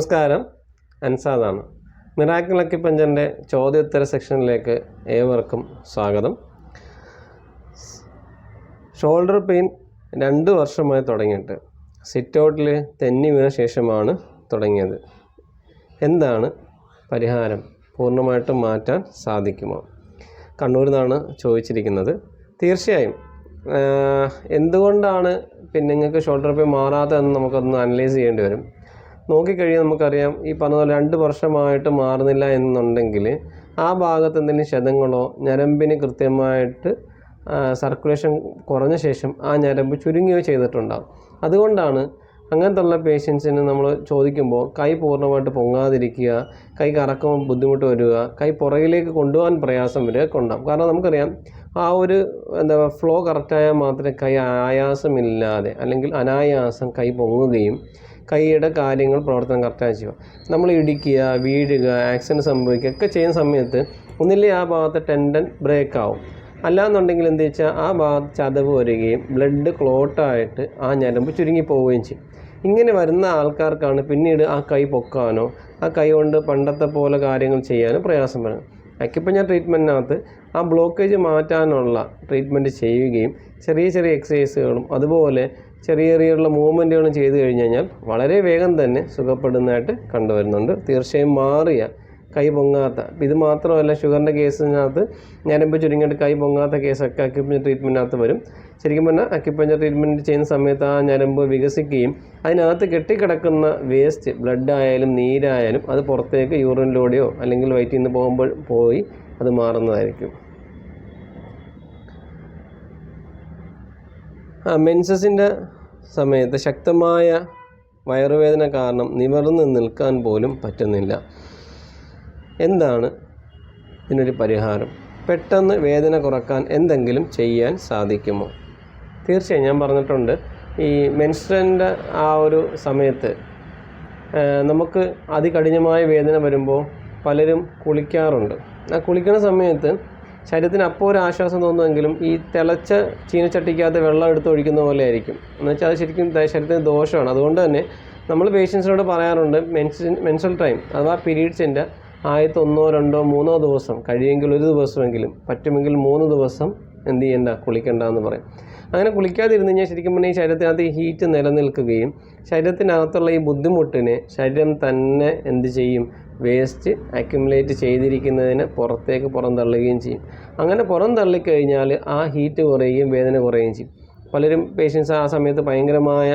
നമസ്കാരം. അൻസാദാണ്. മിറാക്കിൾ പഞ്ചന്റെ ചോദ്യോത്തര സെക്ഷനിലേക്ക് ഏവർക്കും സ്വാഗതം. ഷോൾഡർ പെയിൻ രണ്ട് വർഷമായി തുടങ്ങിയിട്ട് സിറ്റ് ഔട്ടിൽ തെന്നി വീണ ശേഷമാണ് തുടങ്ങിയത്. എന്താണ് പരിഹാരം? പൂർണമായിട്ടും മാറ്റാൻ സാധിക്കുമോ? കണ്ണൂരിൽ നിന്നാണ് ചോദിച്ചിരിക്കുന്നത്. തീർച്ചയായും. എന്തുകൊണ്ടാണ് പിന്നെ നിങ്ങൾക്ക് ഷോൾഡർ പെയിൻ മാറാത്തതെന്ന് നമുക്കൊന്ന് അനലൈസ് ചെയ്യേണ്ടി വരും. നോക്കിക്കഴിഞ്ഞാൽ നമുക്കറിയാം ഈ പറഞ്ഞതുപോലെ രണ്ട് വർഷമായിട്ട് മാറുന്നില്ല എന്നുണ്ടെങ്കിൽ ആ ഭാഗത്ത് എന്തെങ്കിലും ക്ഷതങ്ങളോ ഞരമ്പിന് കൃത്യമായിട്ട് സർക്കുലേഷൻ കുറഞ്ഞ ശേഷം ആ ഞരമ്പ് ചുരുങ്ങുകയോ ചെയ്തിട്ടുണ്ടാകും അതുകൊണ്ടാണ് അങ്ങനത്തുള്ള പേഷ്യൻസിന് നമ്മൾ ചോദിക്കുമ്പോൾ കൈ പൂർണമായിട്ട് പൊങ്ങാതിരിക്കുക കൈ കറക്കുമ്പോൾ ബുദ്ധിമുട്ട് വരിക കൈ പുറകിലേക്ക് കൊണ്ടുപോകാൻ പ്രയാസം വരിക ഒക്കെ ഉണ്ടാകും കാരണം നമുക്കറിയാം ആ ഒരു എന്താ ഫ്ലോ കറക്റ്റായാൽ മാത്രമേ കൈ ആയാസമില്ലാതെ അല്ലെങ്കിൽ അനായാസം കൈ പൊങ്ങുകയും കൈയുടെ കാര്യങ്ങൾ പ്രവർത്തനം കറക്റ്റായി ചെയ്യുക. നമ്മൾ ഇടിക്കുക വീഴുക ആക്സിഡന്റ് സംഭവിക്കുക ഒക്കെ ചെയ്യുന്ന സമയത്ത് ഒന്നില്ലേ ആ ഭാഗത്ത് ടെൻഡൻ ബ്രേക്ക് ആവും. അല്ലാന്നുണ്ടെങ്കിൽ എന്ത് വെച്ചാൽ ആ ഭാഗത്ത് ചതവ് വരികയും ബ്ലഡ് ക്ലോട്ടായിട്ട് ആ ഞരമ്പ് ചുരുങ്ങി പോവുകയും ചെയ്യും. ഇങ്ങനെ വരുന്ന ആൾക്കാർക്കാണ് പിന്നീട് ആ കൈ പൊക്കാനോ ആ കൈ കൊണ്ട് പണ്ടത്തെ പോലെ കാര്യങ്ങൾ ചെയ്യാനോ പ്രയാസം വരുന്നത്. അക്യുപഞ്ചർ ട്രീറ്റ്മെന്റിനകത്ത് ആ ബ്ലോക്കേജ് മാറ്റാനുള്ള ട്രീറ്റ്മെന്റ് ചെയ്യുകയും ചെറിയ ചെറിയ എക്സസൈസുകളും അതുപോലെ ചെറിയ ചെറിയുള്ള മൂവ്മെന്റുകളും ചെയ്തു കഴിഞ്ഞ് കഴിഞ്ഞാൽ വളരെ വേഗം തന്നെ സുഖപ്പെടുന്നതായിട്ട് കണ്ടുവരുന്നുണ്ട്. തീർച്ചയായും മാറിയ കൈ പൊങ്ങാത്ത ഇത് മാത്രമല്ല ഷുഗറിന്റെ കേസിനകത്ത് ഞരമ്പ് ചുരുങ്ങിയിട്ട് കൈ പൊങ്ങാത്ത കേസൊക്കെ അക്യുപഞ്ചർ ട്രീറ്റ്മെന്റിനകത്ത് വരും. ശരിക്കും പറഞ്ഞാൽ അക്യുപഞ്ചർ ട്രീറ്റ്മെന്റ് ചെയ്യുന്ന സമയത്ത് ആ ഞരമ്പ് വികസിക്കുകയും അതിനകത്ത് കെട്ടിക്കിടക്കുന്ന വേസ്റ്റ് ബ്ലഡ് ആയാലും നീരായാലും അത് പുറത്തേക്ക് യൂറിനിലൂടെയോ അല്ലെങ്കിൽ വയറ്റിൽ നിന്ന് പോകുമ്പോൾ പോയി അത് മാറുന്നതായിരിക്കും ആ മെൻസസിന്റെ സമയത്ത് ശക്തമായ വയറുവേദന കാരണം നിവർന്ന് നിൽക്കാൻ പോലും പറ്റുന്നില്ല. എന്താണ് ഇതിനൊരു പരിഹാരം? പെട്ടെന്ന് വേദന കുറയ്ക്കാൻ എന്തെങ്കിലും ചെയ്യാൻ സാധിക്കുമോ? തീർച്ചയായും ഞാൻ പറഞ്ഞിട്ടുണ്ട് ഈ മെൻസ്ട്രന്റെ ആ ഒരു സമയത്ത് നമുക്ക് അതികഠിനമായ വേദന വരുമ്പോൾ പലരും കുളിക്കാറുണ്ട്. ആ കുളിക്കുന്ന സമയത്ത് ശരീരത്തിന് അപ്പോൾ ഒരു ആശ്വാസം തോന്നുമെങ്കിലും ഈ തിളച്ച ചീനച്ചട്ടിക്കകത്ത് വെള്ളം എടുത്ത് ഒഴിക്കുന്ന പോലെ ആയിരിക്കും. എന്നുവെച്ചാൽ അത് ശരിക്കും ശരീരത്തിന് ദോഷമാണ്. അതുകൊണ്ട് തന്നെ നമ്മൾ പേഷ്യൻസിനോട് പറയാറുണ്ട് മെൻസ് മെൻസൽ ടൈം അഥവാ പീരീഡ്സിന്റെ ആദ്യത്തെ ഒന്നോ രണ്ടോ മൂന്നോ ദിവസം കഴിയുമെങ്കിൽ ഒരു ദിവസമെങ്കിലും പറ്റുമെങ്കിൽ മൂന്ന് ദിവസം എന്ത് ചെയ്യണ്ട കുളിക്കണ്ട എന്ന് പറയും. അങ്ങനെ കുളിക്കാതിരുന്ന് കഴിഞ്ഞാൽ ശരിക്കും പറഞ്ഞാൽ ഈ ശരീരത്തിനകത്ത് ഈ ഹീറ്റ് നിലനിൽക്കുകയും ശരീരത്തിനകത്തുള്ള ഈ ബുദ്ധിമുട്ടിനെ ശരീരം തന്നെ എന്ത് ചെയ്യും? വേസ്റ്റ് അക്യുമുലേറ്റ് ചെയ്തിരിക്കുന്നതിന് പുറത്തേക്ക് പുറന്തള്ളുകയും ചെയ്യും. അങ്ങനെ പുറം തള്ളിക്കഴിഞ്ഞാൽ ആ ഹീറ്റ് കുറയുകയും വേദന കുറയുകയും ചെയ്യും. പലരും പേഷ്യൻസ് ആ സമയത്ത് ഭയങ്കരമായ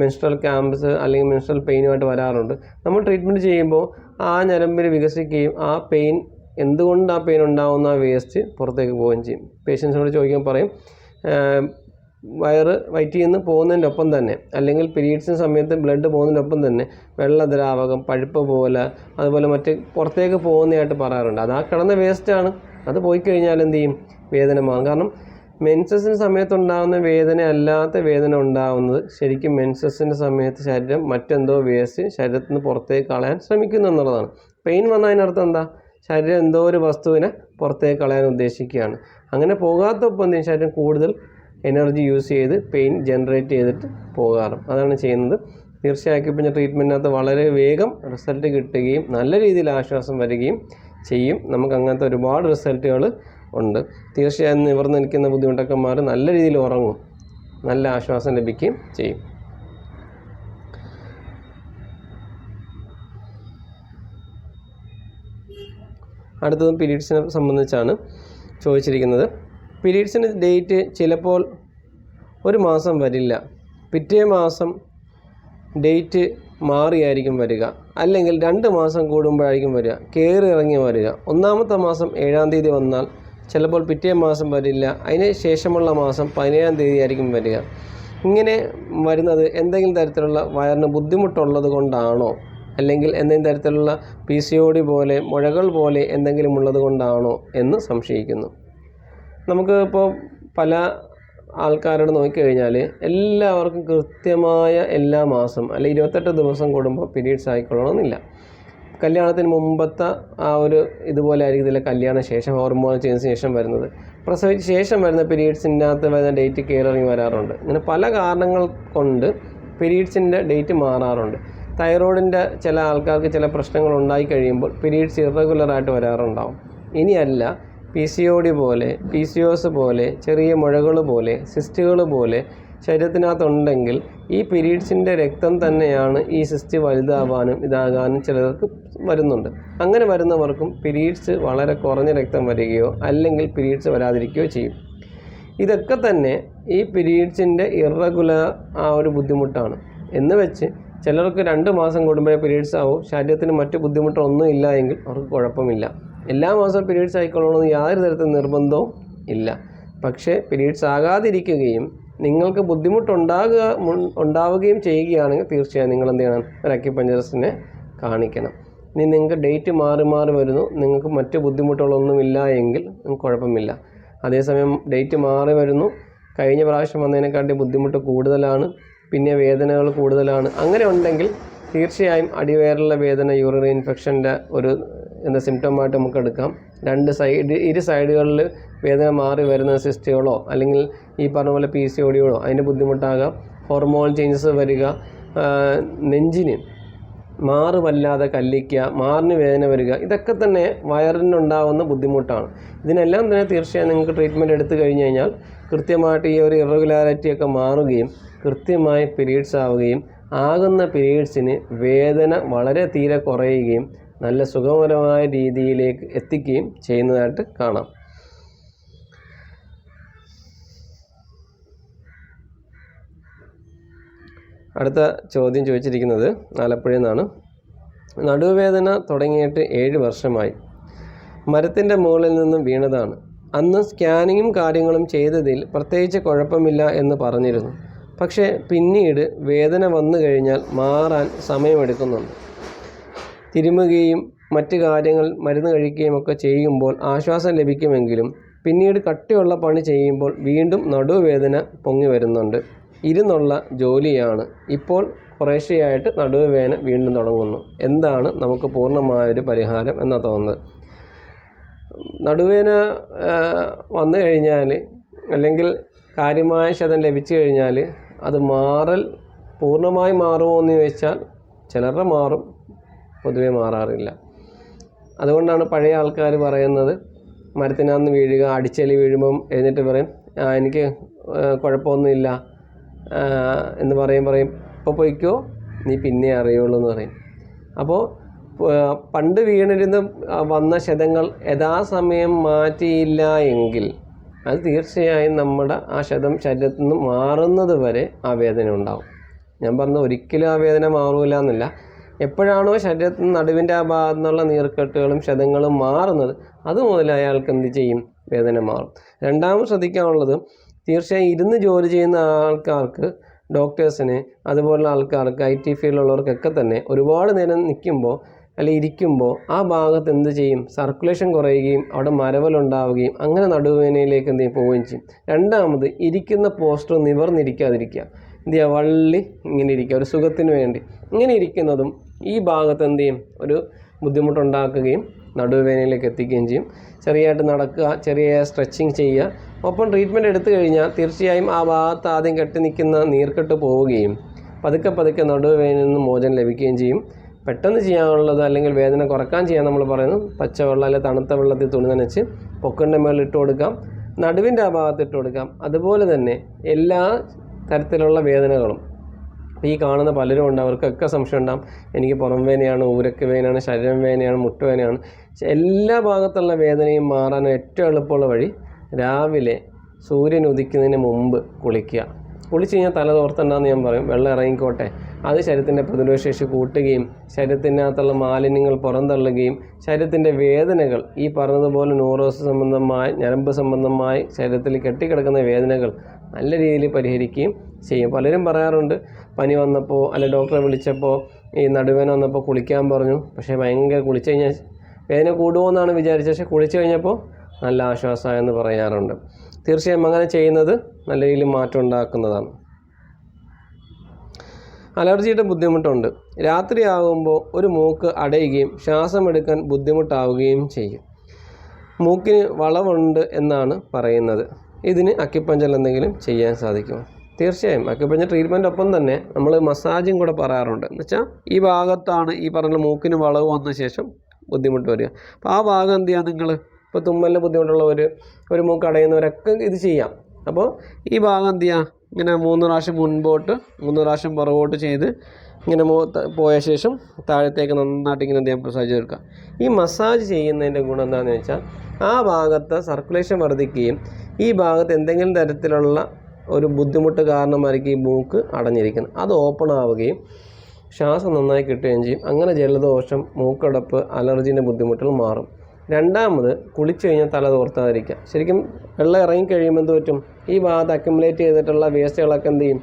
മെൻസ്ട്രൽ ക്യാമ്പസ് അല്ലെങ്കിൽ മെൻസ്ട്രൽ പെയിനുമായിട്ട് വരാറുണ്ട്. നമ്മൾ ട്രീറ്റ്മെന്റ് ചെയ്യുമ്പോൾ ആ ഞരമ്പിൽ വികസിക്കുകയും ആ പെയിൻ എന്തുകൊണ്ട് ആ പെയിൻ ഉണ്ടാകുന്ന ആ വേസ്റ്റ് പുറത്തേക്ക് പോവുകയും ചെയ്യും. പേഷ്യൻസിനോട് ചോദിക്കാൻ പറയും വയറ് വയറ്റിൽ നിന്ന് പോകുന്നതിന്റെ ഒപ്പം തന്നെ അല്ലെങ്കിൽ പീരീഡ്സിന് സമയത്ത് ബ്ലഡ് പോകുന്നതിന്റെ ഒപ്പം തന്നെ വെള്ള ദ്രാവകം പഴുപ്പ് പോലെ അതുപോലെ മറ്റ് പുറത്തേക്ക് പോകുന്നതായിട്ട് പറയാറുണ്ട്. അത് ആ കിടന്ന വേസ്റ്റാണ് അത് പോയി കഴിഞ്ഞാൽ എന്ത് ചെയ്യും? വേദന മാറും. കാരണം മെൻസസിന് സമയത്തുണ്ടാകുന്ന വേദന അല്ലാത്ത വേദന ഉണ്ടാകുന്നത് ശരിക്കും മെൻസസിന്റെ സമയത്ത് ശരീരം മറ്റെന്തോ വേസ്റ്റ് ശരീരത്തിൽ നിന്ന് പുറത്തേക്ക് കളയാൻ ശ്രമിക്കുന്നു എന്നുള്ളതാണ്. പെയിൻ വന്നതിനർത്ഥം എന്താ? ശരീരം എന്തോ ഒരു വസ്തുവിനെ പുറത്തേക്ക് കളയാൻ ഉദ്ദേശിക്കുകയാണ്. അങ്ങനെ എന്തെങ്കിലും ശരീരം കൂടുതൽ എനർജി യൂസ് ചെയ്ത് പെയിൻ ജനറേറ്റ് ചെയ്തിട്ട് പോകാറ്. അതാണ് ചെയ്യുന്നത്. തീർച്ചയായും പിന്നെ ട്രീറ്റ്മെന്റിനകത്ത് വളരെ വേഗം റിസൾട്ട് കിട്ടുകയും നല്ല രീതിയിൽ ആശ്വാസം വരികയും ചെയ്യും. നമുക്ക് അങ്ങനത്തെ ഒരുപാട് റിസൾട്ടുകൾ ഉണ്ട്. തീർച്ചയായും നിവർന്ന് നിൽക്കുന്ന ബുദ്ധിമുട്ടൊക്കെ മാറി നല്ല രീതിയിൽ ഉറങ്ങും. നല്ല ആശ്വാസം ലഭിക്കുകയും ചെയ്യും. അടുത്തതും പീരീഡ്സിനെ സംബന്ധിച്ചാണ് ചോദിച്ചിരിക്കുന്നത്. പീരീഡ്സിന് ഡേറ്റ് ചിലപ്പോൾ ഒരു മാസം വരില്ല. പിറ്റേ മാസം ഡേറ്റ് മാറിയായിരിക്കും വരിക. അല്ലെങ്കിൽ രണ്ട് മാസം കൂടുമ്പോഴായിരിക്കും വരിക. കയറി ഇറങ്ങി വരിക. ഒന്നാമത്തെ മാസം ഏഴാം തീയതി വന്നാൽ ചിലപ്പോൾ പിറ്റേ മാസം വരില്ല. അതിന് ശേഷമുള്ള മാസം പതിനേഴാം തീയതി ആയിരിക്കും വരിക. ഇങ്ങനെ വരുന്നത് എന്തെങ്കിലും തരത്തിലുള്ള വയറിന് ബുദ്ധിമുട്ടുള്ളത് കൊണ്ടാണോ? അല്ലെങ്കിൽ എന്തെങ്കിലും തരത്തിലുള്ള പി സി ഒ ഡി പോലെ മുഴകൾ പോലെ എന്തെങ്കിലും ഉള്ളത് കൊണ്ടാണോ എന്ന് സംശയിക്കുന്നു. നമുക്ക് ഇപ്പോൾ പല ആൾക്കാരോട് നോക്കിക്കഴിഞ്ഞാൽ എല്ലാവർക്കും കൃത്യമായ എല്ലാ മാസം അല്ലെ ഇരുപത്തെട്ട് ദിവസം കൂടുമ്പോൾ പീരീഡ്സ് ആയിക്കൊള്ളണമെന്നില്ല കല്യാണത്തിന് മുമ്പത്തെ ആ ഒരു ഇതുപോലെ ആയിരിക്കത്തില്ല കല്യാണ ശേഷം ഹോർമോൺ ചെയ്തതിന് ശേഷം വരുന്നത്. പ്രസവിച്ച ശേഷം വരുന്ന പീരീഡ്സിനകത്ത് വരുന്ന ഡേറ്റ് കയറിറങ്ങി വരാറുണ്ട്. ഇങ്ങനെ പല കാരണങ്ങൾ കൊണ്ട് പീരീഡ്സിന്റെ ഡേറ്റ് മാറാറുണ്ട്. തൈറോയിഡിന്റെ ചില ആൾക്കാർക്ക് ചില പ്രശ്നങ്ങൾ ഉണ്ടായി കഴിയുമ്പോൾ പീരീഡ്സ് ഇറഗുലറായിട്ട് വരാറുണ്ടാവും. ഇനിയല്ല പി സി ഒ ഡി പോലെ പി സി ഒസ് പോലെ ചെറിയ മുഴകൾ പോലെ സിസ്റ്റുകൾ പോലെ ശരീരത്തിനകത്തുണ്ടെങ്കിൽ ഈ പീരീഡ്സിന്റെ രക്തം തന്നെയാണ് ഈ സിസ്റ്റ് വലുതാവാനും ഇതാകാനും ചിലർക്ക് വരുന്നുണ്ട്. അങ്ങനെ വരുന്നവർക്കും പീരീഡ്സ് വളരെ കുറഞ്ഞ രക്തം വരികയോ അല്ലെങ്കിൽ പീരീഡ്സ് വരാതിരിക്കുകയോ ചെയ്യും. ഇതൊക്കെ തന്നെ ഈ പീരീഡ്സിന്റെ ഇറഗുലർ ആ ഒരു ബുദ്ധിമുട്ടാണ്. എന്ന് വെച്ച് ചിലർക്ക് രണ്ട് മാസം കൂടുമ്പോഴേ പീരീഡ്സ് ആവും. ശരീരത്തിന് മറ്റു ബുദ്ധിമുട്ടൊന്നും ഇല്ല എങ്കിൽ അവർക്ക് കുഴപ്പമില്ല. എല്ലാ മാസവും പീരീഡ്സ് ആയിക്കൊള്ളണമെന്ന് യാതൊരു തരത്തിൽ നിർബന്ധവും ഇല്ല. പക്ഷേ പീരീഡ്സ് ആകാതിരിക്കുകയും നിങ്ങൾക്ക് ബുദ്ധിമുട്ടുണ്ടാകുക ഉണ്ടാവുകയും ചെയ്യുകയാണെങ്കിൽ തീർച്ചയായും നിങ്ങൾ എന്ത് ചെയ്യണം? ഒരു അക്യുപഞ്ചറിസ്റ്റിനെ കാണിക്കണം. ഇനി നിങ്ങൾക്ക് ഡേറ്റ് മാറി മാറി വരുന്നു. നിങ്ങൾക്ക് മറ്റ് ബുദ്ധിമുട്ടുകളൊന്നുമില്ല എങ്കിൽ കുഴപ്പമില്ല. അതേസമയം ഡേറ്റ് മാറി വരുന്നു. കഴിഞ്ഞ പ്രാവശ്യം വന്നതിനെക്കാട്ടി ബുദ്ധിമുട്ട് കൂടുതലാണ്. പിന്നെ വേദനകൾ കൂടുതലാണ്. അങ്ങനെ ഉണ്ടെങ്കിൽ തീർച്ചയായും അടിവയറിലെ വേദന യൂറിൻ ഇൻഫെക്ഷന്റെ ഒരു എന്താ സിംറ്റമായിട്ട് നമുക്ക് എടുക്കാം. രണ്ട് സൈഡ് ഇരു സൈഡുകളിൽ വേദന മാറി വരുന്ന സിസ്റ്റുകളോ അല്ലെങ്കിൽ ഈ പറഞ്ഞ പോലെ പി സി ഒടികളോ അതിന്റെ ബുദ്ധിമുട്ടാകാം. ഹോർമോൺ ചേഞ്ചസ് വരിക. നെഞ്ചിന് മാറ് വല്ലാതെ കല്ലിക്കുക മാറിന് വേദന വരിക ഇതൊക്കെ തന്നെ വയറിനുണ്ടാവുന്ന ബുദ്ധിമുട്ടാണ്. ഇതിനെല്ലാം തന്നെ തീർച്ചയായും നിങ്ങൾക്ക് ട്രീറ്റ്മെന്റ് എടുത്തു കഴിഞ്ഞ് കഴിഞ്ഞാൽ കൃത്യമായിട്ട് ഈ ഒരു ഇറഗുലാരിറ്റിയൊക്കെ മാറുകയും കൃത്യമായി പീരീഡ്സ് ആവുകയും ആകുന്ന പീരീഡ്സിന് വേദന വളരെ തീരെ കുറയുകയും നല്ല സുഖകരമായ രീതിയിലേക്ക് എത്തിക്കുകയും ചെയ്യുന്നതായിട്ട് കാണാം. അടുത്ത ചോദ്യം ചോദിച്ചിരിക്കുന്നത് ആലപ്പുഴയിൽ നിന്നാണ് നടുവേദന തുടങ്ങിയിട്ട് ഏഴ് വർഷമായി. മരത്തിന്റെ മുകളിൽ നിന്നും വീണതാണ്. അന്ന് സ്കാനിങ്ങും കാര്യങ്ങളും ചെയ്തതിൽ പ്രത്യേകിച്ച് കുഴപ്പമില്ല എന്ന് പറഞ്ഞിരുന്നു. പക്ഷേ പിന്നീട് വേദന വന്നു കഴിഞ്ഞാൽ മാറാൻ സമയമെടുക്കുന്നുണ്ട്. തിരുമുകയും മറ്റു കാര്യങ്ങൾ മരുന്ന് കഴിക്കുകയും ഒക്കെ ചെയ്യുമ്പോൾ ആശ്വാസം ലഭിക്കുമെങ്കിലും പിന്നീട് കട്ടിയുള്ള പണി ചെയ്യുമ്പോൾ വീണ്ടും നടുവേദന പൊങ്ങി വരുന്നുണ്ട്. ഇരുന്നുള്ള ജോലിയാണ്. ഇപ്പോൾ കുറേശ്ശെയായിട്ട് നടുവേദന വീണ്ടും തുടങ്ങുന്നു. എന്താണ് നമുക്ക് പൂർണമായൊരു പരിഹാരം എന്ന തോന്നുന്നത്? നടുവേദന വന്നു കഴിഞ്ഞാൽ അല്ലെങ്കിൽ കാര്യമായ ശതം ലഭിച്ചു കഴിഞ്ഞാൽ അത് മാറൽ പൂർണമായി മാറുമോ എന്ന് ചോദിച്ചാൽ ചിലരുടെ മാറും. പൊതുവെ മാറാറില്ല. അതുകൊണ്ടാണ് പഴയ ആൾക്കാർ പറയുന്നത് മരത്തിനകത്ത് വീഴുക അടിച്ചലി വീഴുമ്പം എഴുന്നേറ്റ് പറയും "ആ, എനിക്ക് കുഴപ്പമൊന്നുമില്ല എന്ന് പറയും പറയും. ഇപ്പോൾ പൊയ്ക്കോ നീ പിന്നെ അറിയുള്ളൂ എന്ന് പറയും. അപ്പോൾ പണ്ട് വീണിരുന്ന് വന്ന ശതങ്ങൾ യഥാസമയം മാറ്റിയില്ല എങ്കിൽ അത് തീർച്ചയായും നമ്മുടെ ആ ശതം ശരീരത്തിൽ നിന്ന് മാറുന്നത് വരെ ആ വേദന ഉണ്ടാവും. ഞാൻ പറഞ്ഞ ഒരിക്കലും ആ വേദന മാറൂല എന്നല്ല. എപ്പോഴാണോ ശരീരത്തിൽ നടുവിന്റെ ആ ഭാഗത്തു നിന്നുള്ള നീർക്കെട്ടുകളും ക്ഷതങ്ങളും മാറുന്നത് അത് മുതൽ അയാൾക്ക് എന്ത് ചെയ്യും? വേദന മാറും. രണ്ടാമത് ശ്രദ്ധിക്കാനുള്ളത് തീർച്ചയായും ഇരുന്ന് ജോലി ചെയ്യുന്ന ആൾക്കാർക്ക് ഡോക്ടേഴ്സിന് അതുപോലുള്ള ആൾക്കാർക്ക് ഐ ടി ഫീൽഡിലുള്ളവർക്കൊക്കെ തന്നെ ഒരുപാട് നേരം നിൽക്കുമ്പോൾ അല്ലെങ്കിൽ ഇരിക്കുമ്പോൾ ആ ഭാഗത്ത് എന്ത് ചെയ്യും? സർക്കുലേഷൻ കുറയുകയും അവിടെ മരവലുണ്ടാവുകയും അങ്ങനെ നടുവേനയിലേക്ക് എന്ത് ചെയ്യും? പോവുകയും ചെയ്യും. രണ്ടാമത് ഇരിക്കുന്ന പോസ്റ്റർ നിവർന്നിരിക്കാതിരിക്കുക. എന്ത് ചെയ്യുക? വള്ളി ഇങ്ങനെ ഇരിക്കുക. ഒരു സുഖത്തിന് വേണ്ടി. ഇങ്ങനെ ഇരിക്കുന്നതും ഈ ഭാഗത്ത് എന്ത് ചെയ്യും? ഒരു ബുദ്ധിമുട്ടുണ്ടാക്കുകയും നടുവേദനയിലേക്ക് എത്തിക്കുകയും ചെയ്യും. ചെറിയായിട്ട് നടക്കുക ചെറിയ സ്ട്രെച്ചിങ് ചെയ്യുക ഒപ്പം ട്രീറ്റ്മെന്റ് എടുത്തു കഴിഞ്ഞാൽ തീർച്ചയായും ആ ഭാഗത്ത് ആദ്യം കെട്ടി നിൽക്കുന്ന നീർക്കെട്ട് പോവുകയും പതുക്കെ പതുക്കെ നടുവേദനയിൽ നിന്ന് മോചനം ലഭിക്കുകയും ചെയ്യും. പെട്ടെന്ന് ചെയ്യാനുള്ളത് അല്ലെങ്കിൽ വേദന കുറയ്ക്കാൻ ചെയ്യാൻ നമ്മൾ പറയുന്നത് പച്ചവെള്ളം അല്ലെങ്കിൽ തണുത്ത വെള്ളത്തിൽ തുണി നനച്ച് പൊക്കിന്റെ മേളിൽ ഇട്ട് കൊടുക്കാം. നടുവിന്റെ ആ ഭാഗത്ത് ഇട്ട് കൊടുക്കാം. അതുപോലെ തന്നെ എല്ലാ തരത്തിലുള്ള വേദനകളും അപ്പോൾ ഈ കാണുന്ന പലരും ഉണ്ട് അവർക്കൊക്കെ സംശയം ഉണ്ടാകും എനിക്ക് പുറം വേദനയാണ് ഊരക്ക് വേദനയാണ് ശരീരം വേദനയാണ് മുട്ടുവേദനയാണ് എല്ലാ ഭാഗത്തുള്ള വേദനയും മാറാൻ ഏറ്റവും എളുപ്പമുള്ള വഴി രാവിലെ സൂര്യൻ ഉദിക്കുന്നതിന് മുമ്പ് കുളിക്കുക. കുളിച്ച് കഴിഞ്ഞാൽ തല തോർത്തണ്ടെന്ന് ഞാൻ പറയും. വെള്ളം ഇറങ്ങിക്കോട്ടെ. അത് ശരീരത്തിന്റെ പ്രതിരോധശേഷി കൂട്ടുകയും ശരീരത്തിനകത്തുള്ള മാലിന്യങ്ങൾ പുറന്തള്ളുകയും ശരീരത്തിന്റെ വേദനകൾ ഈ പറഞ്ഞതുപോലെ ന്യൂറോസ് സംബന്ധമായി ഞരമ്പ് സംബന്ധമായി ശരീരത്തിൽ കെട്ടിക്കിടക്കുന്ന വേദനകൾ നല്ല രീതിയിൽ പരിഹരിക്കുകയും ചെയ്യും. പലരും പറയാറുണ്ട് പനി വന്നപ്പോൾ അല്ലെ ഡോക്ടറെ വിളിച്ചപ്പോൾ ഈ നടുവേന വന്നപ്പോൾ കുളിക്കാൻ പറഞ്ഞു. പക്ഷേ ഭയങ്കര കുളിച്ച് കഴിഞ്ഞാൽ വേദന കൂടുമോ എന്നാണ് വിചാരിച്ചത്. പക്ഷേ കുളിച്ച് കഴിഞ്ഞപ്പോൾ നല്ല ആശ്വാസമായെന്ന് പറയാറുണ്ട്. തീർച്ചയായും അങ്ങനെ ചെയ്യുന്നത് നല്ല രീതിയിൽ മാറ്റം ഉണ്ടാക്കുന്നതാണ്. അലർജിയുടെ ബുദ്ധിമുട്ടുണ്ട്. രാത്രിയാകുമ്പോൾ ഒരു മൂക്ക് അടയുകയും ശ്വാസം എടുക്കാൻ ബുദ്ധിമുട്ടാവുകയും ചെയ്യും. മൂക്കിന് വളവുണ്ട് എന്നാണ് പറയുന്നത്. ഇതിന് അക്കിപ്പഞ്ചൽ എന്തെങ്കിലും ചെയ്യാൻ സാധിക്കുമോ? തീർച്ചയായും. അക്യുപഞ്ചർ ട്രീറ്റ്മെന്റ് ഒപ്പം തന്നെ നമ്മൾ മസാജും കൂടെ പറയാറുണ്ട്. എന്ന് വെച്ചാൽ ഈ ഭാഗത്താണ് ഈ പറഞ്ഞ മൂക്കിന് വളവ് വന്ന ശേഷം ബുദ്ധിമുട്ട് വരിക. അപ്പോൾ ആ ഭാഗം എന്ത് ചെയ്യുക നിങ്ങൾ ഇപ്പോൾ തുമ്മലിന് ബുദ്ധിമുട്ടുള്ളവർ ഒരു മൂക്ക് അടയുന്നവരൊക്കെ ഇത് ചെയ്യാം. അപ്പോൾ ഈ ഭാഗം എന്ത് ചെയ്യുക ഇങ്ങനെ മൂന്ന് പ്രാവശ്യം മുൻപോട്ട് മൂന്ന് പ്രാവശ്യം പുറകോട്ട് ചെയ്ത് ഇങ്ങനെ പോയ ശേഷം താഴത്തേക്ക് നന്നായിട്ട് ഇങ്ങനെ എന്ത് മസാജ് തീർക്കുക ഈ മസാജ് ചെയ്യുന്നതിന്റെ ഗുണം എന്താണെന്ന് വെച്ചാൽ ആ ഭാഗത്ത് സർക്കുലേഷൻ വർദ്ധിക്കുകയും ഈ ഭാഗത്ത് എന്തെങ്കിലും തരത്തിലുള്ള ഒരു ബുദ്ധിമുട്ട് കാരണമായിരിക്കും ഈ മൂക്ക് അടഞ്ഞിരിക്കുന്നത്. അത് ഓപ്പൺ ആവുകയും ശ്വാസം നന്നായി കിട്ടുകയും ചെയ്യും. അങ്ങനെ ജലദോഷം മൂക്കടപ്പ് അലർജീന്റെ ബുദ്ധിമുട്ടുകൾ മാറും. രണ്ടാമത് കുളിച്ചു കഴിഞ്ഞാൽ തല തോർത്താതിരിക്കുക. ശരിക്കും വെള്ളം ഇറങ്ങി കഴിയുമ്പോൾ എന്ത് പറ്റും? ഈ ഭാഗത്ത് അക്യുമുലേറ്റ് ചെയ്തിട്ടുള്ള വേസ്റ്റുകളൊക്കെ എന്ത് ചെയ്യും?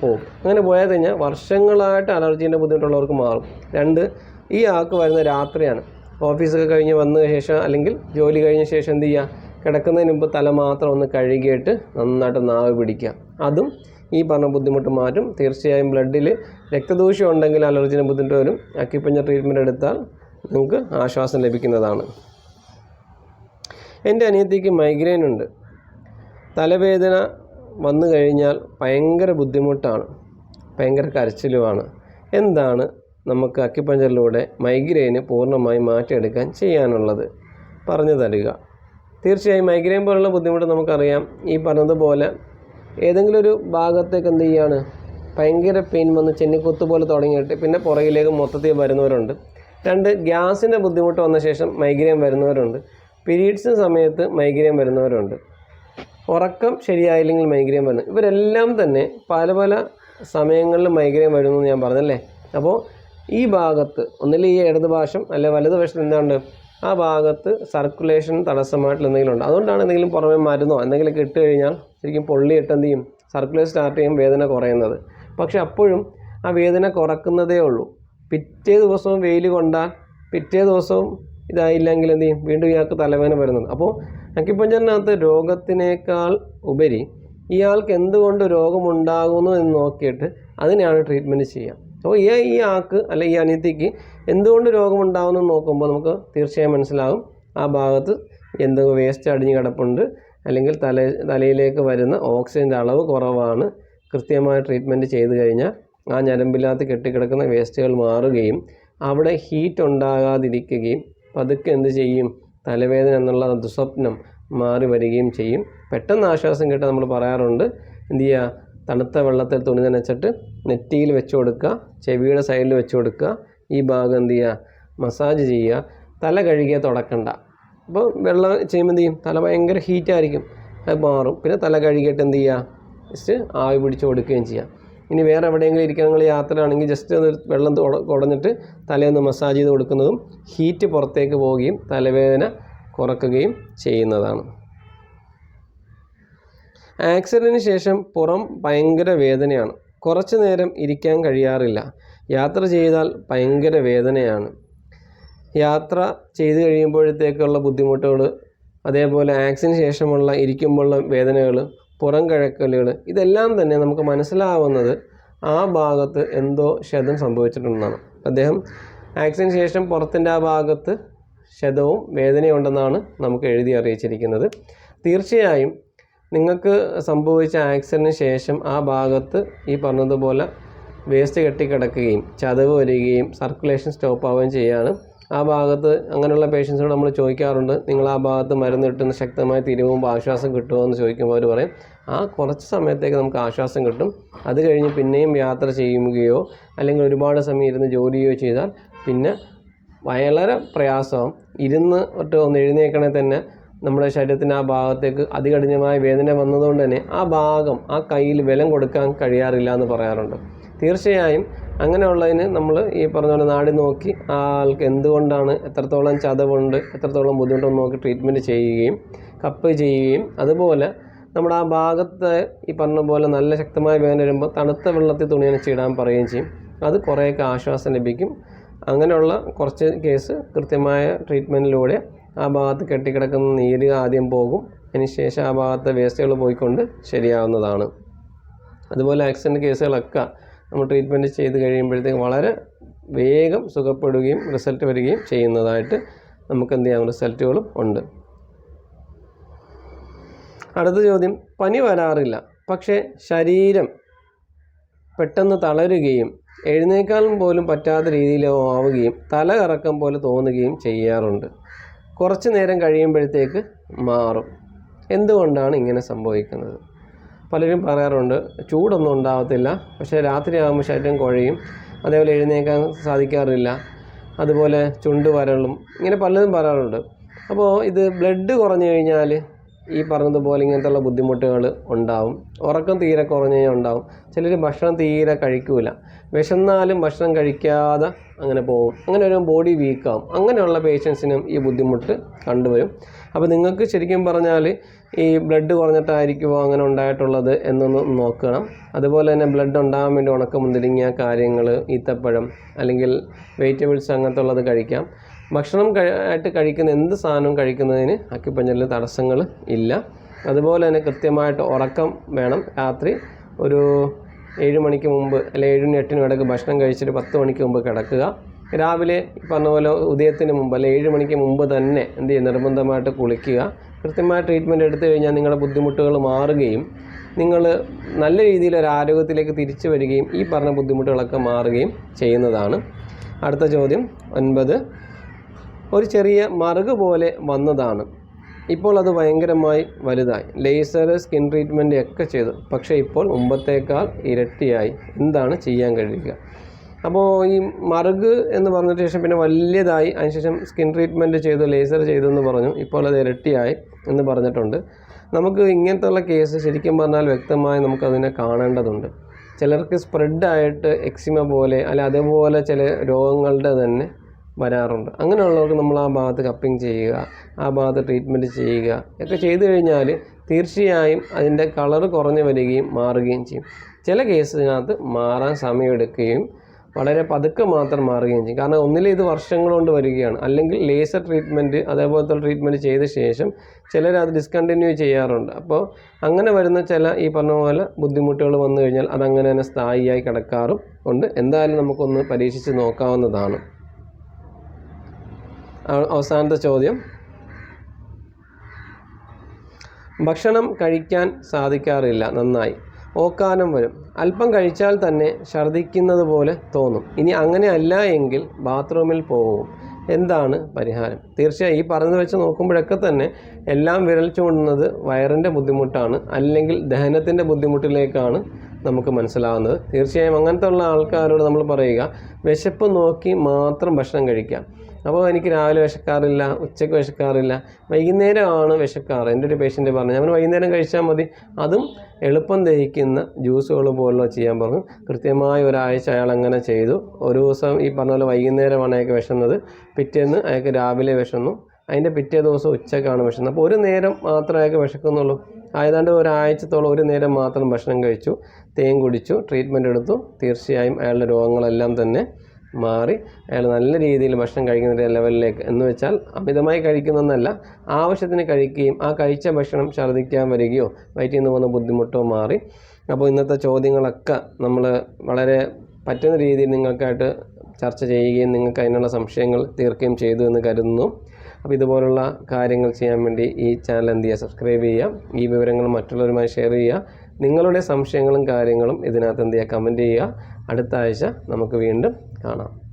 പോകും. അങ്ങനെ പോയാൽ കഴിഞ്ഞാൽ വർഷങ്ങളായിട്ട് അലർജീന്റെ ബുദ്ധിമുട്ടുള്ളവർക്ക് മാറും. രണ്ട് ഈ ആൾക്ക് വരുന്ന രാത്രിയാണ്. ഓഫീസൊക്കെ കഴിഞ്ഞ് വന്ന ശേഷം അല്ലെങ്കിൽ ജോലി കഴിഞ്ഞ ശേഷം എന്ത് ചെയ്യുക? കിടക്കുന്നതിന് മുമ്പ് തല മാത്രം ഒന്ന് കഴുകിയിട്ട് നന്നായിട്ട് നാവ് പിടിക്കുക. അതും ഈ പറഞ്ഞ ബുദ്ധിമുട്ട് മാറ്റും. തീർച്ചയായും ബ്ലഡിൽ രക്തദൂഷ്യം ഉണ്ടെങ്കിൽ അലർജിന് ബുദ്ധിമുട്ട് വരും. അക്യുപഞ്ചർ ട്രീറ്റ്മെന്റ് എടുത്താൽ നിങ്ങൾക്ക് ആശ്വാസം ലഭിക്കുന്നതാണ്. എന്റെ അനിയത്തിക്ക് മൈഗ്രെയിൻ ഉണ്ട്. തലവേദന വന്നു കഴിഞ്ഞാൽ ഭയങ്കര ബുദ്ധിമുട്ടാണ്. ഭയങ്കര കരച്ചിലുമാണ്. എന്താണ് നമുക്ക് അക്യുപഞ്ചറിലൂടെ മൈഗ്രെയിന് പൂർണമായി മാറ്റിയെടുക്കാൻ ചെയ്യാനുള്ളത്? പറഞ്ഞു തരിക. തീർച്ചയായും മൈഗ്രെയിൻ പോലുള്ള ബുദ്ധിമുട്ട് നമുക്കറിയാം. ഈ പറഞ്ഞതുപോലെ ഏതെങ്കിലും ഒരു ഭാഗത്തേക്ക് എന്ത് ചെയ്യാണ്? ഭയങ്കര പെയിൻ വന്ന് ചെന്നിക്കുത്ത് പോലെ തുടങ്ങിയിട്ട് പിന്നെ പുറകിലേക്ക് മൊത്തത്തിൽ വരുന്നവരുണ്ട്. രണ്ട് ഗ്യാസിന്റെ ബുദ്ധിമുട്ട് വന്ന ശേഷം മൈഗ്രെയിൻ വരുന്നവരുണ്ട്. പീരീഡ്സിന് സമയത്ത് മൈഗ്രെയിൻ വരുന്നവരുണ്ട്. ഉറക്കം ശരിയായില്ലെങ്കിൽ മൈഗ്രെയിൻ വരുന്നു. ഇവരെല്ലാം തന്നെ പല പല സമയങ്ങളിൽ മൈഗ്രെയിൻ വരുന്നു എന്ന് ഞാൻ പറഞ്ഞല്ലേ? അപ്പോൾ ഈ ഭാഗത്ത് ഒന്നിൽ ഈ ഇടതുപാശം അല്ലെ വലതുപക്ഷം എന്തുണ്ട്? ആ ഭാഗത്ത് സർക്കുലേഷൻ തടസ്സമായിട്ടുള്ള എന്തെങ്കിലും ഉണ്ട്? അതുകൊണ്ടാണ് എന്തെങ്കിലും പുറമെ മരുന്നോ എന്തെങ്കിലുമൊക്കെ ഇട്ട് കഴിഞ്ഞാൽ ശരിക്കും പൊള്ളിയിട്ട് എന്ത് ചെയ്യും? സർക്കുലേഷൻ സ്റ്റാർട്ട് ചെയ്യും വേദന കുറയുന്നത്. പക്ഷെ അപ്പോഴും ആ വേദന കുറക്കുന്നതേ ഉള്ളൂ. പിറ്റേ ദിവസവും വെയിൽ കൊണ്ടാൽ പിറ്റേ ദിവസവും ഇതായില്ലെങ്കിൽ എന്ത് ചെയ്യും? വീണ്ടും ഇയാൾക്ക് തലവേദന വരുന്നത് അപ്പോൾ അക്കിപ്പഞ്ചനകത്ത് രോഗത്തിനേക്കാൾ ഉപരി ഇയാൾക്ക് എന്തുകൊണ്ട് രോഗമുണ്ടാകുന്നു എന്ന് നോക്കിയിട്ട് അതിനെയാണ് ട്രീറ്റ്മെന്റ് ചെയ്യുക. അപ്പോൾ ഈ ഈ ആക്ക് അല്ലെ ഈ അനിയത്തിക്ക് എന്തുകൊണ്ട് രോഗമുണ്ടാകുന്നു നോക്കുമ്പോൾ നമുക്ക് തീർച്ചയായും മനസ്സിലാകും ആ ഭാഗത്ത് എന്തോ വേസ്റ്റ് അടിഞ്ഞ് കിടപ്പുണ്ട്. അല്ലെങ്കിൽ തല തലയിലേക്ക് വരുന്ന ഓക്സിജന്റെ അളവ് കുറവാണ്. കൃത്യമായ ട്രീറ്റ്മെന്റ് ചെയ്ത് കഴിഞ്ഞാൽ ആ ഞരമ്പില്ലാത്ത കെട്ടിക്കിടക്കുന്ന വേസ്റ്റുകൾ മാറുകയും അവിടെ ഹീറ്റ് ഉണ്ടാകാതിരിക്കുകയും പതുക്കെ എന്ത് ചെയ്യും? തലവേദന എന്നുള്ള ദുസ്വപ്നം മാറി വരികയും ചെയ്യും. പെട്ടെന്ന് ആശ്വാസം കിട്ടാൻ നമ്മൾ പറയാറുണ്ട്. എന്ത് ചെയ്യുക? തണുത്ത വെള്ളത്തിൽ തുണി നനച്ചിട്ട് നെറ്റിയിൽ വെച്ച് കൊടുക്കുക ചെവിയുടെ സൈഡിൽ വെച്ച് കൊടുക്കുക ഈ ഭാഗം എന്ത് ചെയ്യുക? മസാജ് ചെയ്യുക. തല കഴുകിയാൽ തുടക്കണ്ട. അപ്പോൾ വെള്ളം ചെയ്യുമ്പോൾ എന്ത് ചെയ്യും? തല ഭയങ്കര ഹീറ്റായിരിക്കും അത് മാറും. പിന്നെ തല കഴുകിയിട്ട് എന്ത് ചെയ്യുക? ജസ്റ്റ് ആവി പിടിച്ച് കൊടുക്കുകയും ചെയ്യാം ഇനി വേറെ എവിടെയെങ്കിലും ഇരിക്കാൻ നിങ്ങൾ യാത്രയാണെങ്കിൽ ജസ്റ്റ് ഒന്ന് വെള്ളം കുടഞ്ഞിട്ട് തലയൊന്ന് മസാജ് ചെയ്ത് കൊടുക്കുന്നതും ഹീറ്റ് പുറത്തേക്ക് പോവുകയും തലവേദന കുറക്കുകയും ചെയ്യുന്നതാണ്. ആക്സിഡന്റിന് ശേഷം പുറം ഭയങ്കര വേദനയാണ്. കുറച്ച് നേരം ഇരിക്കാൻ കഴിയാറില്ല. യാത്ര ചെയ്താൽ ഭയങ്കര വേദനയാണ്. യാത്ര ചെയ്തു കഴിയുമ്പോഴത്തേക്കുള്ള ബുദ്ധിമുട്ടുകൾ അതേപോലെ ആക്സിന് ശേഷമുള്ള ഇരിക്കുമ്പോഴുള്ള വേദനകൾ പുറം കഴക്കലുകൾ ഇതെല്ലാം തന്നെ നമുക്ക് മനസ്സിലാവുന്നത് ആ ഭാഗത്ത് എന്തോ ക്ഷതം സംഭവിച്ചിട്ടുണ്ടെന്നാണ്. അദ്ദേഹം ആക്സിന് ശേഷം പുറത്തിന്റെ ആ ഭാഗത്ത് ക്ഷതവും വേദനയുണ്ടെന്നാണ് നമുക്ക് എഴുതി അറിയിച്ചിരിക്കുന്നത്. തീർച്ചയായും നിങ്ങൾക്ക് സംഭവിച്ച ആക്സിഡന് ശേഷം ആ ഭാഗത്ത് ഈ പറഞ്ഞതുപോലെ വേസ്റ്റ് കെട്ടിക്കിടക്കുകയും ചതവ് വരികയും സർക്കുലേഷൻ സ്റ്റോപ്പ് ആവുകയും ചെയ്യുകയാണ് ആ ഭാഗത്ത് അങ്ങനെയുള്ള പേഷ്യൻസിനോട് നമ്മൾ ചോദിക്കാറുണ്ട് നിങ്ങൾ ആ ഭാഗത്ത് മരുന്ന് കിട്ടുന്ന ശക്തമായ തിരുവുമ്പോൾ ആശ്വാസം കിട്ടുമോ? എന്ന് ചോദിക്കുമ്പോൾ അവർ പറയും ആ കുറച്ച് സമയത്തേക്ക് നമുക്ക് ആശ്വാസം കിട്ടും. അത് കഴിഞ്ഞ് പിന്നെയും യാത്ര ചെയ്യുകയോ അല്ലെങ്കിൽ ഒരുപാട് സമയം ഇരുന്ന് ജോലിയോ ചെയ്താൽ പിന്നെ വളരെ പ്രയാസവും ഇരുന്ന് ഒട്ട് ഒന്ന് എഴുന്നേക്കണേ തന്നെ നമ്മുടെ ശരീരത്തിന്റെ ആ ഭാഗത്തേക്ക് അതികഠിനമായ വേദന വന്നതുകൊണ്ട് തന്നെ ആ ഭാഗം ആ കയ്യിൽ ബലം കൊടുക്കാൻ കഴിയാറില്ല എന്ന് പറയാറുണ്ട്. തീർച്ചയായും അങ്ങനെയുള്ളതിന് നമ്മൾ ഈ പറഞ്ഞ പോലെ നാടി നോക്കി ആൾക്ക് എന്തുകൊണ്ടാണ് എത്രത്തോളം ചതവുണ്ട് എത്രത്തോളം ബുദ്ധിമുട്ടെന്ന് നോക്കി ട്രീറ്റ്മെന്റ് ചെയ്യുകയും കപ്പ് ചെയ്യുകയും അതുപോലെ നമ്മുടെ ആ ഭാഗത്തെ ഈ പറഞ്ഞ പോലെ നല്ല ശക്തമായ വേദന വരുമ്പോൾ തണുത്ത വെള്ളത്തിൽ തുണി ഇടാൻ പറയുകയും ചെയ്യും. അത് കുറേയൊക്കെ ആശ്വാസം ലഭിക്കും. അങ്ങനെയുള്ള കുറച്ച് കേസ് കൃത്യമായ ട്രീറ്റ്മെന്റിലൂടെ ആ ഭാഗത്ത് കെട്ടിക്കിടക്കുന്ന നീര് ആദ്യം പോകും. അതിനുശേഷം ആ ഭാഗത്തെ വേസ്റ്റുകൾ പോയിക്കൊണ്ട് ശരിയാവുന്നതാണ്. അതുപോലെ ആക്സിഡന്റ് കേസുകളൊക്കെ നമ്മൾ ട്രീറ്റ്മെന്റ് ചെയ്ത് കഴിയുമ്പോഴത്തേക്ക് വളരെ വേഗം സുഖപ്പെടുകയും റിസൾട്ട് വരികയും ചെയ്യുന്നതായിട്ട് നമുക്ക് എന്ത് ചെയ്യാം? റിസൾട്ടുകളും ഉണ്ട്. അടുത്ത ചോദ്യം. പനി വരാറില്ല. പക്ഷേ ശരീരം പെട്ടെന്ന് തളരുകയും എഴുന്നേക്കാളും പോലും പറ്റാത്ത രീതിയിലോ ആവുകയും തല കറക്കം പോലെ തോന്നുകയും ചെയ്യാറുണ്ട്. കുറച്ച് നേരം കഴിയുമ്പോഴത്തേക്ക് മാറും. എന്തുകൊണ്ടാണ് ഇങ്ങനെ സംഭവിക്കുന്നത്? പലരും പറയാറുണ്ട് ചൂടൊന്നും ഉണ്ടാകത്തില്ല പക്ഷേ രാത്രിയാകുമ്പോൾ ശരീരം കുഴയും അതേപോലെ എഴുന്നേക്കാൻ സാധിക്കാറില്ല അതുപോലെ ചുണ്ട് വരളും ഇങ്ങനെ പലതും പറയാറുണ്ട്. അപ്പോൾ ഇത് ബ്ലഡ് കുറഞ്ഞു കഴിഞ്ഞാൽ ഈ പറഞ്ഞതുപോലെ ഇങ്ങനത്തുള്ള ബുദ്ധിമുട്ടുകൾ ഉണ്ടാവും. ഉറക്കം തീരെ കുറഞ്ഞു കഴിഞ്ഞാൽ ഉണ്ടാവും. ചിലർ ഭക്ഷണം തീരെ കഴിക്കൂല. വിശന്നാലും ഭക്ഷണം കഴിക്കാതെ അങ്ങനെ പോകും. അങ്ങനെ ഒരു ബോഡി വീക്കാവും അങ്ങനെയുള്ള പേഷ്യൻസിനും ഈ ബുദ്ധിമുട്ട് കണ്ടുവരും. അപ്പോൾ നിങ്ങൾക്ക് ശരിക്കും പറഞ്ഞാൽ ഈ ബ്ലഡ് കുറഞ്ഞിട്ടായിരിക്കുമോ അങ്ങനെ ഉണ്ടായിട്ടുള്ളത് എന്നൊന്ന് നോക്കണം. അതുപോലെ തന്നെ ബ്ലഡ് ഉണ്ടാകാൻ വേണ്ടി ഉണക്ക മുന്തിരിങ്ങ കാര്യങ്ങൾ ഈത്തപ്പഴം അല്ലെങ്കിൽ വെജിറ്റബിൾസ് അങ്ങനത്തെ ഉള്ളത് കഴിക്കാം. ഭക്ഷണം ആയിട്ട് കഴിക്കുന്ന എന്ത് സാധനവും കഴിക്കുന്നതിന് അക്യുപഞ്ചറിൽ തടസ്സങ്ങൾ ഇല്ല. അതുപോലെ തന്നെ കൃത്യമായിട്ട് ഉറക്കം വേണം. രാത്രി ഒരു ഏഴ് മണിക്ക് മുമ്പ് അല്ലെങ്കിൽ ഏഴിനും എട്ടിനും ഇടയ്ക്ക് ഭക്ഷണം കഴിച്ചിട്ട് പത്ത് മണിക്ക് മുമ്പ് കിടക്കുക. രാവിലെ പറഞ്ഞ പോലെ ഉദയത്തിന് മുമ്പ് അല്ലെങ്കിൽ ഏഴ് മണിക്ക് മുമ്പ് തന്നെ എന്ത് ചെയ്യും നിർബന്ധമായിട്ട് കുളിക്കുക. കൃത്യമായ ട്രീറ്റ്മെന്റ് എടുത്തു കഴിഞ്ഞാൽ നിങ്ങളുടെ ബുദ്ധിമുട്ടുകൾ മാറുകയും നിങ്ങൾ നല്ല രീതിയിൽ ഒരു ആരോഗ്യത്തിലേക്ക് തിരിച്ചു വരികയും ഈ പറഞ്ഞ ബുദ്ധിമുട്ടുകളൊക്കെ മാറുകയും ചെയ്യുന്നതാണ്. അടുത്ത ചോദ്യം ഒൻപത്. ഒരു ചെറിയ മറുക് പോലെ വന്നതാണ്. ഇപ്പോൾ അത് ഭയങ്കരമായി വലുതായി. ലേസർ സ്കിൻ ട്രീറ്റ്മെന്റ് ഒക്കെ ചെയ്തു. പക്ഷേ ഇപ്പോൾ മുമ്പത്തേക്കാൾ ഇരട്ടിയായി. എന്താണ് ചെയ്യാൻ കഴിയുക? അപ്പോൾ ഈ മറുക് എന്ന് പറഞ്ഞ ശേഷം പിന്നെ വലിയതായി. അതിനുശേഷം സ്കിൻ ട്രീറ്റ്മെന്റ് ചെയ്തു ലേസർ ചെയ്തു എന്ന് പറഞ്ഞു. ഇപ്പോൾ അത് ഇരട്ടിയായി എന്ന് പറഞ്ഞിട്ടുണ്ട്. നമുക്ക് ഇങ്ങനത്തെയുള്ള കേസ് ശരിക്കും പറഞ്ഞാൽ വ്യക്തമായി നമുക്കതിനെ കാണേണ്ടതുണ്ട്. ചിലർക്ക് സ്പ്രെഡായിട്ട് എക്സിമ പോലെ അല്ല അതേപോലെ ചില രോഗങ്ങളുടെ തന്നെ വരാറുണ്ട്. അങ്ങനെയുള്ളവർക്ക് നമ്മൾ ആ ഭാഗത്ത് കപ്പിങ് ചെയ്യുക ആ ഭാഗത്ത് ട്രീറ്റ്മെന്റ് ചെയ്യുക ഒക്കെ ചെയ്തു കഴിഞ്ഞാൽ തീർച്ചയായും അതിന്റെ കളറ് കുറഞ്ഞു വരികയും മാറുകയും ചെയ്യും. ചില കേസിനകത്ത് മാറാൻ സമയമെടുക്കുകയും വളരെ പതുക്കെ മാത്രം മാറുകയും ചെയ്യും. കാരണം ഒന്നിലെ ഇത് വർഷങ്ങൾ കൊണ്ട് വരികയാണ്. അല്ലെങ്കിൽ ലേസർ ട്രീറ്റ്മെന്റ് അതേപോലത്തെ ട്രീറ്റ്മെന്റ് ചെയ്ത ശേഷം ചിലർ അത് ഡിസ്കണ്ടിന്യൂ ചെയ്യാറുണ്ട്. അപ്പോൾ അങ്ങനെ വരുന്ന ചില ഈ പറഞ്ഞ പോലെ ബുദ്ധിമുട്ടുകൾ വന്നു കഴിഞ്ഞാൽ അതങ്ങനെ തന്നെ സ്ഥായിയായി കിടക്കാറും ഉണ്ട്. എന്തായാലും നമുക്കൊന്ന് പരീക്ഷിച്ച് നോക്കാവുന്നതാണ്. അവസാനത്തെ ചോദ്യം. ഭക്ഷണം കഴിക്കാൻ സാധിക്കാറില്ല നന്നായി. ഓക്കാനം വരും. അല്പം കഴിച്ചാൽ തന്നെ ഛർദ്ദിക്കുന്നത് പോലെ തോന്നും. ഇനി അങ്ങനെ അല്ല എങ്കിൽ ബാത്റൂമിൽ പോകും എന്താണ് പരിഹാരം? തീർച്ചയായും ഈ പറഞ്ഞു വെച്ച് നോക്കുമ്പോഴൊക്കെ തന്നെ എല്ലാം വിരൽ ചൂണ്ടുന്നത് വയറിന്റെ ബുദ്ധിമുട്ടാണ് അല്ലെങ്കിൽ ദഹനത്തിന്റെ ബുദ്ധിമുട്ടിലേക്കാണ് നമുക്ക് മനസ്സിലാവുന്നത്. തീർച്ചയായും അങ്ങനത്തെ ഉള്ള ആൾക്കാരോട് നമ്മൾ പറയുക വിശപ്പ് നോക്കി മാത്രം ഭക്ഷണം കഴിക്കാം അപ്പോൾ എനിക്ക് രാവിലെ വിശക്കാറില്ല ഉച്ചയ്ക്ക് വിശക്കാറില്ല വൈകുന്നേരമാണ് വിശക്കാറ്. എന്റെ ഒരു പേഷ്യന്റ് പറഞ്ഞു അവന് വൈകുന്നേരം കഴിച്ചാൽ മതി. അതും എളുപ്പം ദഹിക്കുന്ന ജ്യൂസുകൾ പോലുള്ള ചെയ്യാൻ പറഞ്ഞു. കൃത്യമായ ഒരാഴ്ച അയാൾ അങ്ങനെ ചെയ്തു. ഒരു ദിവസം ഈ പറഞ്ഞ പോലെ വൈകുന്നേരമാണ് അയാൾക്ക് വിശന്നത്. പിറ്റേന്ന് അയാൾക്ക് രാവിലെ വിശന്നു. അതിന്റെ പിറ്റേ ദിവസം ഉച്ചക്കാണ് വിശന്നത്. അപ്പോൾ ഒരു നേരം മാത്രമേ അയാൾക്ക് വിശക്കുന്നുള്ളൂ. ആയതാണ്ട് ഒരാഴ്ചത്തോളം ഒരു നേരം മാത്രം ഭക്ഷണം കഴിച്ചു തേൻ കുടിച്ചു ട്രീറ്റ്മെന്റ് എടുത്തു. തീർച്ചയായും അയാളുടെ രോഗങ്ങളെല്ലാം തന്നെ മാറി. അയാൾ നല്ല രീതിയിൽ ഭക്ഷണം കഴിക്കുന്ന ലെവലിലേക്ക് എന്ന് വെച്ചാൽ അമിതമായി കഴിക്കുന്നതെന്നല്ല ആവശ്യത്തിന് കഴിക്കുകയും ആ കഴിച്ച ഭക്ഷണം ഛർദ്ദിക്കാൻ വരികയോ വയറ്റിൽ നിന്ന് പോകുന്ന ബുദ്ധിമുട്ടോ മാറി. അപ്പോൾ ഇന്നത്തെ ചോദ്യങ്ങളൊക്കെ നമ്മൾ വളരെ പറ്റുന്ന രീതിയിൽ നിങ്ങൾക്കായിട്ട് ചർച്ച ചെയ്യുകയും നിങ്ങൾക്ക് അതിനുള്ള സംശയങ്ങൾ തീർക്കുകയും ചെയ്തു എന്ന് കരുതുന്നു. അപ്പോൾ ഇതുപോലുള്ള കാര്യങ്ങൾ ചെയ്യാൻ വേണ്ടി ഈ ചാനൽ എന്ത് ചെയ്യുക? സബ്സ്ക്രൈബ് ചെയ്യുക. ഈ വിവരങ്ങൾ മറ്റുള്ളവരുമായി ഷെയർ ചെയ്യുക. നിങ്ങളുടെ സംശയങ്ങളും കാര്യങ്ങളും ഇതിനകത്ത് എന്ത് ചെയ്യുക? കമന്റ് ചെയ്യുക. അടുത്ത ആഴ്ച നമുക്ക് വീണ്ടും കാണാം.